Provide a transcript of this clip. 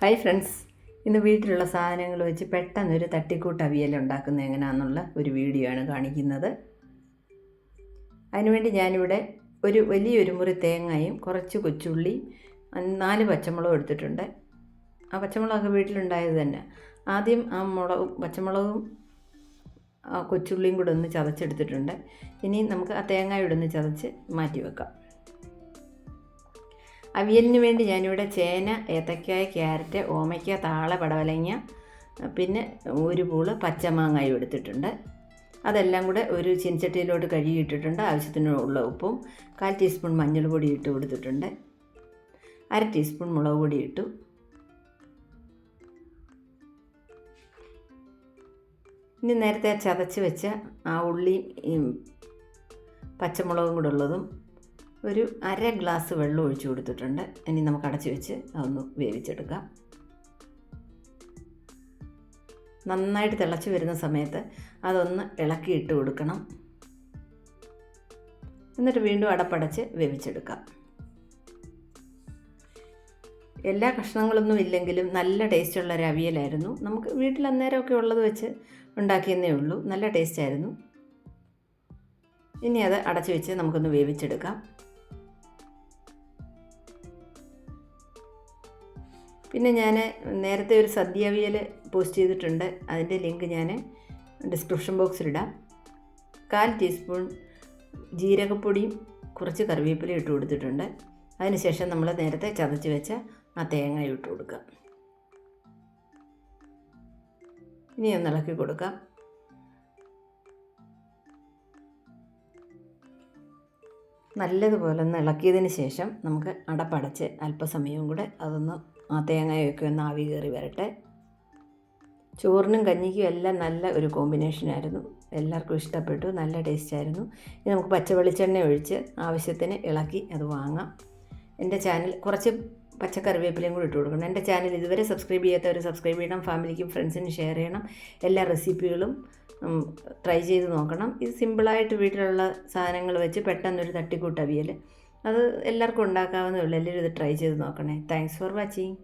Hi friends ഇന്ന് വീട്ടിലുള്ള സാധനങ്ങൾ വെച്ച് പെട്ടെന്നൊരു തട്ടിക്കൂട്ട് അവിയൽ ഉണ്ടാക്കുന്നത് എങ്ങനെയാണെന്നുള്ള ഒരു വീഡിയോ ആണ് കാണിക്കുന്നത്. അതിനുവേണ്ടി ഞാനിവിടെ ഒരു വലിയൊരു മുറി തേങ്ങയും കുറച്ച് കൊച്ചുള്ളി നാല് പച്ചമുളകും എടുത്തിട്ടുണ്ട്. ആ പച്ചമുളകൊക്കെ വീട്ടിലുണ്ടായത് തന്നെ. ആദ്യം ആ മുളകും പച്ചമുളകും കൊച്ചുള്ളിയും കൂടെ ഒന്ന് ചതച്ചെടുത്തിട്ടുണ്ട്. ഇനി നമുക്ക് ആ തേങ്ങയുടെ ഒന്ന് ചതച്ച് മാറ്റി വെക്കാം അവിയലിന് വേണ്ടി ഞാനിവിടെ ചേന ഏത്തക്കായ ക്യാരറ്റ് ഓമയ്ക്ക താള പടവലങ്ങ പിന്നെ ഒരു പൂൾ പച്ചമാങ്ങായും എടുത്തിട്ടുണ്ട്. അതെല്ലാം കൂടെ ഒരു ചീനച്ചട്ടിയിലോട്ട് കഴുകിയിട്ടിട്ടുണ്ട്. ആവശ്യത്തിനുള്ള ഉപ്പും കാൽ ടീസ്പൂൺ മഞ്ഞൾ പൊടി ഇട്ട് കൊടുത്തിട്ടുണ്ട്. അര ടീസ്പൂൺ മുളക് പൊടി ഇട്ടു. ഇനി നേരത്തെ ചതച്ച് വെച്ച ആ ഉള്ളി പച്ചമുളകും കൂടെ ഉള്ളതും ഒരു അര ഗ്ലാസ് വെള്ളം ഒഴിച്ചു കൊടുത്തിട്ടുണ്ട്. ഇനി നമുക്ക് അടച്ചു വെച്ച് അതൊന്ന് വേവിച്ചെടുക്കാം. നന്നായിട്ട് തിളച്ച് വരുന്ന സമയത്ത് അതൊന്ന് ഇളക്കി ഇട്ട് കൊടുക്കണം. എന്നിട്ട് വീണ്ടും അടപ്പടച്ച് വേവിച്ചെടുക്കാം. എല്ലാ കഷ്ണങ്ങളൊന്നും ഇല്ലെങ്കിലും നല്ല ടേസ്റ്റുള്ള ഒരു അവിയലായിരുന്നു. നമുക്ക് വീട്ടിൽ അന്നേരമൊക്കെ ഉള്ളത് വെച്ച് ഉണ്ടാക്കിയെന്നേ ഉള്ളൂ. നല്ല ടേസ്റ്റായിരുന്നു ഇനി അത് അടച്ചു വെച്ച് നമുക്കൊന്ന് വേവിച്ചെടുക്കാം. പിന്നെ ഞാൻ നേരത്തെ ഒരു സദ്യ അവിയൽ പോസ്റ്റ് ചെയ്തിട്ടുണ്ട്. അതിന്റെ ലിങ്ക് ഞാൻ ഡിസ്ക്രിപ്ഷൻ ബോക്സിലിടാം കാൽ ടീസ്പൂൺ ജീരകപ്പൊടിയും കുറച്ച് കറിവേപ്പിലയും ഇട്ട് കൊടുത്തിട്ടുണ്ട്. അതിനുശേഷം നമ്മൾ നേരത്തെ ചതച്ച് വെച്ച ആ തേങ്ങ ഇട്ട് കൊടുക്കുക ഇനി ഒന്ന് ഇളക്കി കൊടുക്കാം. നല്ലതുപോലെ ഒന്ന് ഇളക്കിയതിന് ശേഷം നമുക്ക് അടപ്പടച്ച് അല്പസമയവും കൂടെ അതൊന്ന് ആ തേങ്ങയൊക്കെ ഒന്ന് ആവി കയറി വരട്ടെ. ചോറിനും കഞ്ഞിക്കും എല്ലാം നല്ല ഒരു കോമ്പിനേഷനായിരുന്നു എല്ലാവർക്കും ഇഷ്ടപ്പെട്ടു നല്ല ടേസ്റ്റായിരുന്നു ഇനി നമുക്ക് പച്ച വെളിച്ചെണ്ണ ഒഴിച്ച് ആവശ്യത്തിന് ഇളക്കി അത് വാങ്ങാം. എന്റെ ചാനൽ കുറച്ച് പച്ചക്കറിവേപ്പിലയും കൂടി ഇട്ട് കൊടുക്കണം. എന്റെ ചാനൽ ഇതുവരെ സബ്സ്ക്രൈബ് ചെയ്യാത്തവർ സബ്സ്ക്രൈബ് ചെയ്യണം ഫാമിലിക്കും ഫ്രണ്ട്സിനും ഷെയർ ചെയ്യണം. എല്ലാ റെസിപ്പികളും ട്രൈ ചെയ്ത് നോക്കണം. ഇത് സിമ്പിളായിട്ട് വീട്ടിലുള്ള സാധനങ്ങൾ വെച്ച് പെട്ടെന്നൊരു തട്ടിക്കൂട്ട് അവിയൽ അത് എല്ലാവർക്കും ഉണ്ടാക്കാവുന്നേ ഉള്ളൂ. എല്ലാവരും ഇത് ട്രൈ ചെയ്ത് നോക്കണേ. Thanks for watching